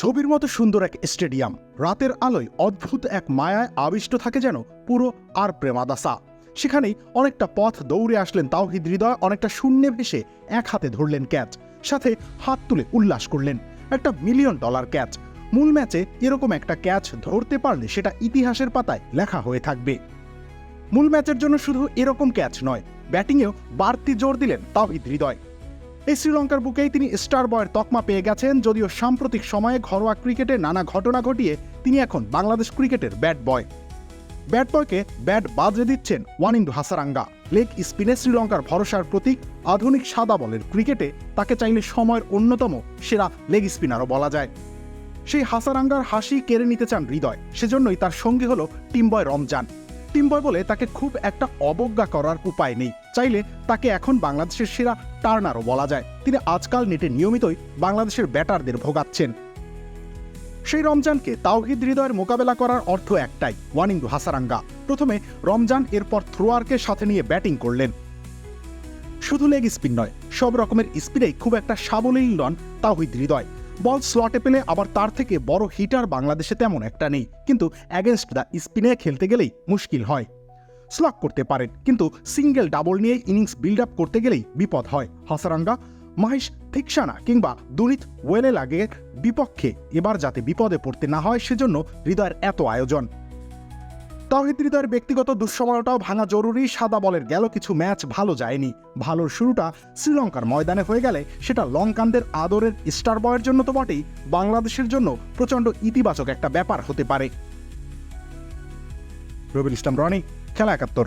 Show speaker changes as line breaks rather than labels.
ছবির মতো সুন্দর এক স্টেডিয়াম। রাতের আলোয় অদ্ভুত এক মায়ায় আবিষ্ট থাকে যেন পুরো আর প্রেমাদাসা। সেখানেই অনেকটা পথ দৌড়ে আসলেন তাওহিদ হৃদয়, অনেকটা শূন্যে ভেসে এক হাতে ধরলেন ক্যাচ, সাথে হাত তুলে উল্লাস করলেন। একটা মিলিয়ন ডলার ক্যাচ। মূল ম্যাচে এরকম একটা ক্যাচ ধরতে পারলে সেটা ইতিহাসের পাতায় লেখা হয়ে থাকবে। মূল ম্যাচের জন্য শুধু এরকম ক্যাচ নয়, ব্যাটিংয়েও বাড়তি জোর দিলেন তাওহিদ হৃদয়। এই শ্রীলঙ্কার বুকেই তিনি স্টার বয়ের তকমা পেয়ে গেছেন, যদিও সাম্প্রতিক সময়ে ঘরোয়া ক্রিকেটে নানা ঘটনা ঘটিয়ে তিনি এখন বাংলাদেশ ক্রিকেটের ব্যাট বয়। ব্যাট বয়কে ব্যাট বাজে দিচ্ছেন ওয়ানিন্দু হাসারাঙ্গা। লেগ স্পিনে শ্রীলঙ্কার ভরসার প্রতীক, আধুনিক সাদা বলের ক্রিকেটে তাকে চাইলে সময়ের অন্যতম সেরা লেগ স্পিনারও বলা যায়। সেই হাসারাঙ্গার হাসি কেড়ে নিতে চান হৃদয়, সেজন্যই তার সঙ্গী হলো টিমবয় রমজান। টিমবয় বলে তাকে খুব একটা অবজ্ঞা করার উপায় নেই। চাইলে তাকে এখন বাংলাদেশের সেরা টার্নারও বলা যায়। তিনি আজকাল নেটে নিয়মিতই বাংলাদেশের ব্যাটারদের ভোগাচ্ছেন। সেই রমজানকে তাওহিদ হৃদয়ের মোকাবেলা করার অর্থ একটাই ওয়ানিন্দু হাসারাঙ্গা। প্রথমে রমজান এরপর থ্রোয়ারকে সাথে নিয়ে ব্যাটিং করলেন। শুধু লেগ স্পিন নয়, সব রকমের স্পিনেই খুব একটা সাবলীল নন তাওহিদ হৃদয়। বল স্লটে পেলে আবার তার থেকে বড় হিটার বাংলাদেশে তেমন একটা নেই। কিন্তু অ্যাগেনস্ট দ্য স্পিনে খেলতে গেলেই মুশকিল হয়। স্লক করতে পারেন। কিন্তু সিঙ্গেল ডাবল নিয়ে ইনিংস বিল্ড আপ করতে গেলেই বিপদ হয়। হাসারাঙ্গা, মহেশ থিকসানা কিংবা দুনিত ওয়েলে লাগে বিপক্ষে এবার যাতে বিপদে পড়তে না হয় সেজন্য হৃদয়ের এত আয়োজন। তাহিদ হৃদয়ের ব্যক্তিগত দুঃসময়টাও ভাঙা জরুরি, সাদা বলের গেল কিছু ম্যাচ ভালো যায়নি। ভালোর শুরুটা শ্রীলঙ্কার ময়দানে হয়ে গেলে সেটা লঙ্কানদের আদরের স্টার বয়ের জন্য তো বটেই, বাংলাদেশের জন্য প্রচণ্ড ইতিবাচক একটা ব্যাপার হতে পারে। রবিল ইসলাম রনি খেলা একাত্তর।